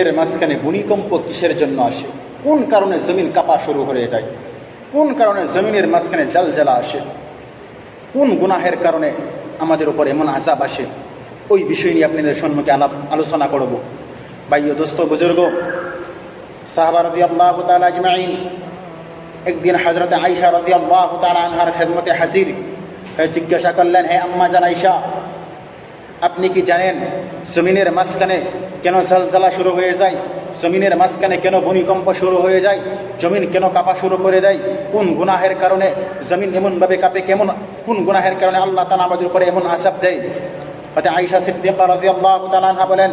এর মাঝখানে ভূমিকম্প কিসের জন্য আসে? কোন কারণে জমিন কাঁপা শুরু হয়ে যায়? কোন কারণে জমিনের মাঝখানে জাল জ্বালা আসে? কোন গুনাহের কারণে আমাদের উপর এমন আজাব আসে? ওই বিষয় নিয়ে আপনাদের সম্মুখে আলাপ আলোচনা করব। বাইয় দোস্ত, বুজুর্গ, সাহাবা রদি আল্লাহ তালা আজমাইন। একদিন হজরত আইসা রদি আল্লাহ আনহার খেদমতে হাজির। জিজ্ঞাসা করলেন, হে আম্মা জান আইসা আপনি কি জানেন জমিনের মাঝখানে কেন ঝালঝালা শুরু হয়ে যায়? জমিনের মাঝখানে কেন ভূমিকম্প শুরু হয়ে যায়? জমিন কেন কাঁপা শুরু করে দেয়? কোন গুনাহের কারণে জমিন এমনভাবে কাঁপে? কেমন, কোন গুনাহের কারণে আল্লাহ তালা আমাদের উপরে এমন আসাব দেয়? হতে আইসা সিদ্দিকা রাজি আল্লাহ তালাহা বলেন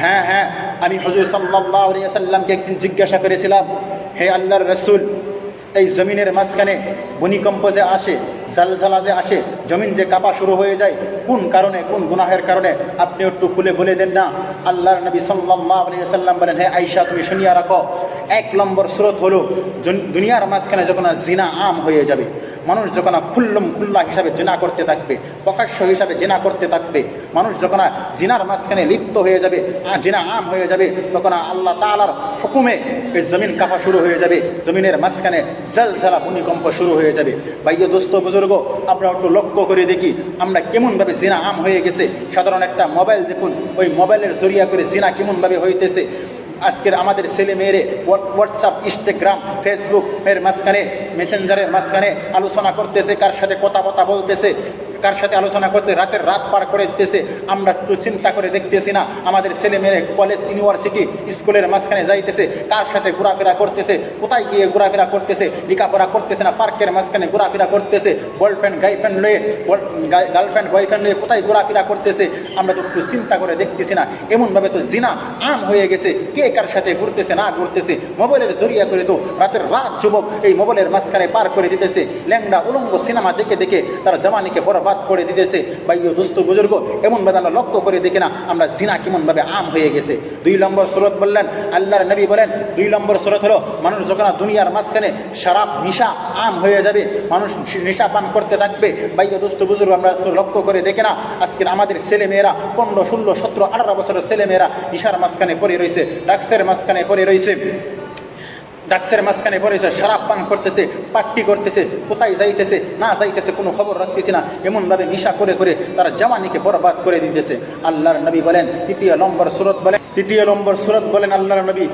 হ্যাঁ হ্যাঁ আমি হজুর সাল্লাহ একদিন জিজ্ঞাসা করেছিলাম, হে আল্লাহর রসুল, এই জমিনের মাঝখানে ভূমিকম্প যে আসে, জালজালা যে আসে জমিন যে কাপা শুরু হয়ে যায়, কোন কারণে, কোন গুনাহের কারণে আপনি একটু খুলে বলে দেন না? আল্লাহর নবী সাল্লাহ সাল্লাম বলেন, হে আইসা তুমি শুনিয়া রাখো, এক নম্বর স্রোত হলো দুনিয়ার মাঝখানে যখন জিনা আম হয়ে যাবে, মানুষ যখন খুল্লম খুল্লা হিসাবে জিনা করতে থাকবে, প্রকাশ্য হিসাবে জিনা করতে থাকবে, মানুষ যখন জিনার মাঝখানে লিপ্ত হয়ে যাবে জিনা আম হয়ে যাবে, তখন আল্লাহ তালার হুকুমে এই জমিন কাঁপা শুরু হয়ে যাবে, জমিনের মাঝখানে জলঝালা ভূমিকম্প শুরু হয়ে যাবে। বাইয় দোস্ত, বুজুর্গ আমরা একটু লক্ষ্য করে দেখি আমরা কেমনভাবে জিনা আম হয়ে গেছে। সাধারণ একটা মোবাইল দেখুন, ওই মোবাইলের জরিয়া করে জিনা কেমনভাবে হইতেছে। আজকের আমাদের ছেলে মেয়েরে হোয়াটসঅ্যাপ, ইনস্টাগ্রাম, ফেসবুক এর মাঝখানে, মেসেঞ্জারের মাঝখানে আলোচনা করতেছে, কার সাথে কথা বলতেছে। কার সাথে আলোচনা করতে, রাতের রাত পার করে দিতেছে, আমরা একটু চিন্তা করে দেখতেছি না। আমাদের ছেলে মেয়ে কলেজ ইউনিভার্সিটি স্কুলের মাঝখানে যাইতেছে, কার সাথে ঘোরাফেরা করতেছে, কোথায় গিয়ে ঘোরাফেরা করতেছে, লেখাপড়া করতেছে না, পার্কের মাঝখানে ঘোরাফেরা করতেছে বয়ফ্রেন্ড গার্লফ্রেন্ড লয়ে গার্লফ্রেন্ড বয়ফ্রেন্ড লয়ে কোথায় ঘোরাফেরা করতেছে, আমরা তো একটু চিন্তা করে দেখতেছি না। এমনভাবে তো জিনা আম হয়ে গেছে, কে কার সাথে ঘুরতেছে না ঘুরতেছে। মোবাইলের জরিয়া করে তো রাতের রাত যুবক এই মোবাইলের মাঝখানে পার করে দিতেছে। ল্যাংড়া, উলঙ্গ সিনেমা দেখে দেখে তারা জামানিকে বরবাদ করে দিতেছে। বাইয় দুস্থ বুজুর্গ এমনভাবে আমরা লক্ষ্য করে দেখি না, আমরা জিনা কেমনভাবে আম হয়ে গেছে। দুই নম্বর স্রোত বললেন, আল্লাহর নবী বলেন, দুই নম্বর স্রোত হলো, মানুষ যখন দুনিয়ার মাঝখানে সারাপ, নিশা, আম হয়ে যাবে, মানুষ নেশা পান করতে থাকবে। বাইয় দুস্থ বুজুর্গ, আমরা লক্ষ্য করে দেখে না, আজকের আমাদের ছেলে মেয়েরা পনেরো, ষোলো, সতেরো, আঠারো বছরের ছেলে মেয়েরা নিশার মাঝখানে পড়ে রয়েছে ডাক্সের মাঝখানে পড়ে রয়েছে। ডাক্সের মাঝখানে পড়েছে শরাব পান করতেছে, পাট্টি করতেছে, কোথায় যাইতেছে, না যাইতেছে কোনো খবর রাখতেছে না, এমনভাবে নিশা করে করে তারা জামানিকে বরবাদ করে দিতেছে। আল্লাহর নবী বলেন, তৃতীয় নম্বর সুরত বলেন, তৃতীয় নম্বর সুরত বলেন আল্লাহর নবী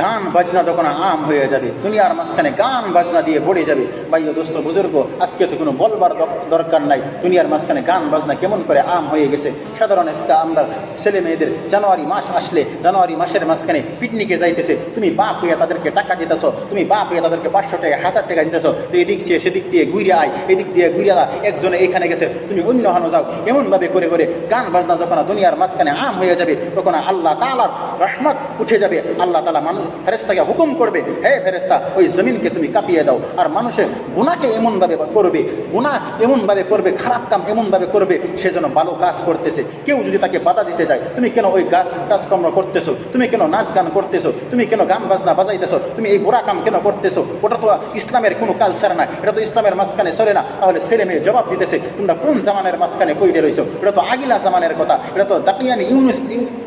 গান বাজনা যখন আম হয়ে যাবে, দুনিয়ার মাঝখানে গান বাজনা দিয়ে পড়ে যাবে। বাইয় দোস্ত, বুজুর্গ, আজকে তো কোনো বলবার দরকার নাই। দুনিয়ার মাঝখানে গান বাজনা কেমন করে আম হয়ে গেছে। সাধারণ আজকে আমরা ছেলে মেয়েদের জানুয়ারি মাস আসলে, জানুয়ারি মাসের মাঝখানে পিকনিকে যাইতেছে, তুমি বাপ হইয়া তাদেরকে টাকা দিতেছো তুমি বাপ হয়ে তাদেরকে পাঁচশো টাকা, হাজার টাকা দিতেছো এদিক চেয়ে সেদিক দিয়ে ঘুরে আয়, এদিক দিয়ে ঘুরে আয়, একজনে এখানে গেছে, তুমি অন্য হানো যাও। এমনভাবে করে করে গান বাজনা যখন দুনিয়ার মাঝখানে আম হয়ে যাবে, তখন আল্লাহ তালার রহমত উঠে যাবে। আল্লাহ তালা মানুষ ফেরেস্তাকে হুকুম করবে, হে ফেরেস্তা ওই জমিনকে তুমি কাঁপিয়ে দাও, আর মানুষের গুণাকে এমনভাবে করবে গুণা এমনভাবে করবে, খারাপ কাম এমনভাবে করবে, সে যেন ভালো কাজ করতেছে। কেউ যদি তাকে বাধা দিতে যায়, তুমি কেন ওই গাছ, কাজকর্ম করতেছো? তুমি কেন নাচ গান করতেছো? তুমি কেন গান বাজনা বাজাইতেছো? তুমি এই বুড়া কাম কেন করতেছো? ওটা তো ইসলামের কোনো কালচার না, এটা তো ইসলামের মাঝখানে চলে না। তাহলে ছেলে মেয়ে জবাব দিতেছে, তোমরা কোন জামানের মাঝখানে কইরে রইছো? এটা তো আগিলা জামানের কথা, এটা তো দাকিয়ানি ইউনুস,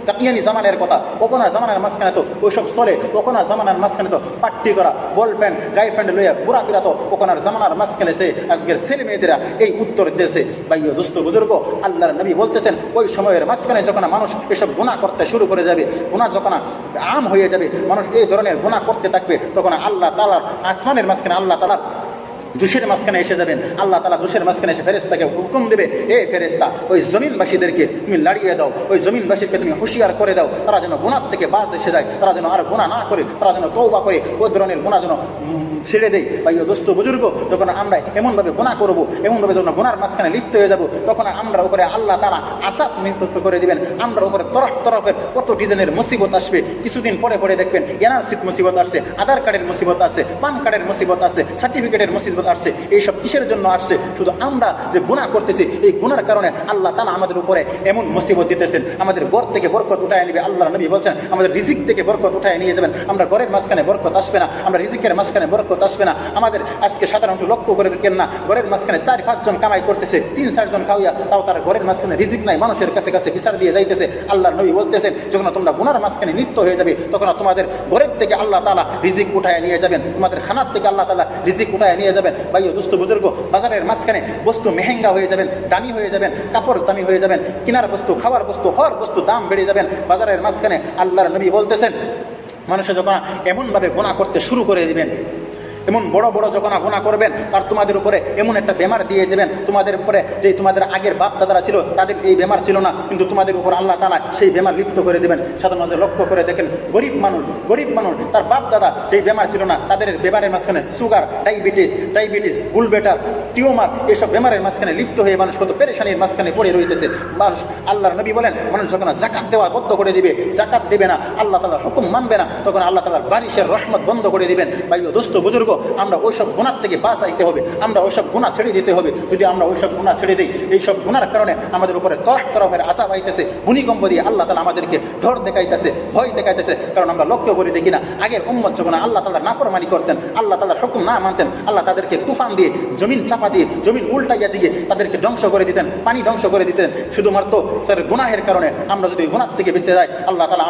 দাকিয়ানি জামানের কথা। ওকোনা জামানার মাঝখানে তো ওইসব চলে ওকোনা জামানার মাঝখানে তো পাট্টি করা, বল প্যান্ট গাই প্যান্ট লইয়া ঘোরা ফিরা তো ওকোনার জামানার মাঝখানে সে আজকের ছেলে মেয়েদেরা এই উত্তর দিয়েছে। বাইয় দুস্থ বুজুর্গ, আল্লাহর নবী বলতেছেন, ওই সময়ের মাঝখানে যখন মানুষ এসব গুণা করতে শুরু করে যাবে গুণা যখন আম হয়ে যাবে, মানুষ এই ধরনের গুণা করতে থাকবে, তখন আল্লাহ তালার আসমানের মাঝখানে আল্লাহ তালার জুসের মাঝখানে এসে যাবেন। আল্লাহ তালা জুসের মাঝখানে এসে ফেরেস্তাকে হুকুম দেবে, এ ফেরেস্তা ওই জমিনবাসীদেরকে তুমি লাড়িয়ে দাও, ওই জমিনবাসীকে তুমি হুঁশিয়ার করে দাও, তারা যেন গুণার থেকে বাস এসে যায়, তারা যেন আর গুণা না করে, তারা যেন তৌবা করে ওই ধরনের গুণা যেন ছেড়ে দেয়। বা ইয়ে দোস্ত বুজুর্গ, যখন আমরা এমনভাবে গুণা করব, এমনভাবে যখন গুণার মাঝখানে লিপ্ত হয়ে যাব, তখন আমরা উপরে আল্লাহ তারা আসাদ নেতৃত্ব করে দিবেন। আমরা উপরে তরফ তরফের কত ডিজাইনের মুসিবত আসবে, কিছুদিন পরে পরে দেখবেন, এনআরসির মুসিবত আসছে, আধার কার্ডের মুসিবত আসছে, পান কার্ডের মুসিবত আসছে, সার্টিফিকেটের মুসিবত মুসিবত আসছে, এইসব কিসের জন্য আসছে? শুধু আমরা যে গুণা করতেছি, এই গুণার কারণে আল্লাহ তালা আমাদের উপরে এমন মুসিবত দিতেছেন। আমাদের ঘর থেকে বরকত উঠায় নিবে আল্লাহ নবী বলছেন, আমাদের রিজিক থেকে বরকত উঠায় নিয়ে যাবেন। আমরা ঘরের মাঝখানে বরকত আসবে না, আমরা রিজিকের মাঝখানে বরকত আসবে না। আমাদের আজকে সাধারণত লক্ষ্য করে দেখেন না, ঘরের মাঝখানে চার পাঁচজন কামাই করতেছে, তিন চারজন খাওয়া, তাও তার ঘরের মাঝখানে রিজিক নাই, মানুষের কাছে কাছে বিচার দিয়ে যাইতেছে। আল্লাহ নবী বলতেছেন, যখন তোমরা গুনার মাঝখানে লিপ্ত হয়ে যাবে, তখন তোমাদের ঘরের থেকে আল্লাহ তালা রিজিক উঠায় নিয়ে যাবেন। তোমাদের খানার থেকে আল্লাহ তালা রিজিক উঠায় নিয়ে যাবেন। ভাইও, দুস্থ বুজুর্গ, বাজারের মাঝখানে বস্তু মেহেঙ্গা হয়ে যাবেন, দামি হয়ে যাবেন, কাপড় দামি হয়ে যাবেন, কেনার বস্তু, খাওয়ার বস্তু হর বস্তু দাম বেড়ে যাবেন। বাজারের মাঝখানে আল্লাহর নবী বলতেছেন, মানুষে যখন এমনভাবে গোনা করতে শুরু করে দিবেন এমন বড় বড় যখন গোনা করবেন আর তোমাদের উপরে এমন একটা বেমার দিয়ে দেবেন। তোমাদের উপরে যে তোমাদের আগের বাপ দাদারা ছিল, তাদের এই বেমার ছিল না, কিন্তু তোমাদের উপর আল্লাহ তালা সেই বেমার লিপ্ত করে দেবেন। সাধারণত লক্ষ্য করে দেখেন, গরিব মানুষ গরিব মানুষ, তার বাপ দাদা যেই বেমার ছিল না, তাদের বেমারের মাঝখানে সুগার, ডায়াবেটিস ডায়াবেটিস, গুলবেটার, টিউমার, এসব বেমারের মাঝখানে লিপ্ত হয়ে মানুষ কত পেরেশানির মাঝখানে পড়ে রইতেছে। মানুষ, আল্লাহর নবী বলেন, মানুষ যখন জাকাত দেওয়া বন্ধ করে দিবে জাকাত দেবে না, আল্লাহ তালার হুকুম মানবে না, তখন আল্লাহ তালার বারিশের রহমত বন্ধ করে দিবেন। ভাই দোস্ত, বুজুর্গ আমরা ওইসব গুণার থেকে বাঁচাইতে হবে, আমরা ওইসব গুণা ছেড়ে দিতে হবে। যদি আমরা ওইসব গুণা ছেড়ে দিই, এইসব গুণার কারণে আমাদের উপরে তরফ তরফের আশা পাইতেছে ভূমিকম্প দিয়ে আল্লাহ তালা আমাদেরকে ঢর দেখাইতেছে, ভয় দেখাইতেছে। কারণ আমরা লক্ষ্য করে দেখি না, আগের উম্মত যখন আল্লাহ তালার নাফরমানি করতেন, আল্লাহ তালার হুকুম না মানতেন, আল্লাহ তাদেরকে তুফান দিয়ে, জমিন চাপা দিয়ে, জমিন উল্টাইয়া দিয়ে তাদেরকে ধ্বংস করে দিতেন, পানি ধ্বংস করে দিতেন। শুধুমাত্র তার গুনাহের কারণে আমরা যদি গুণার থেকে বেঁচে যাই, আল্লাহ তালা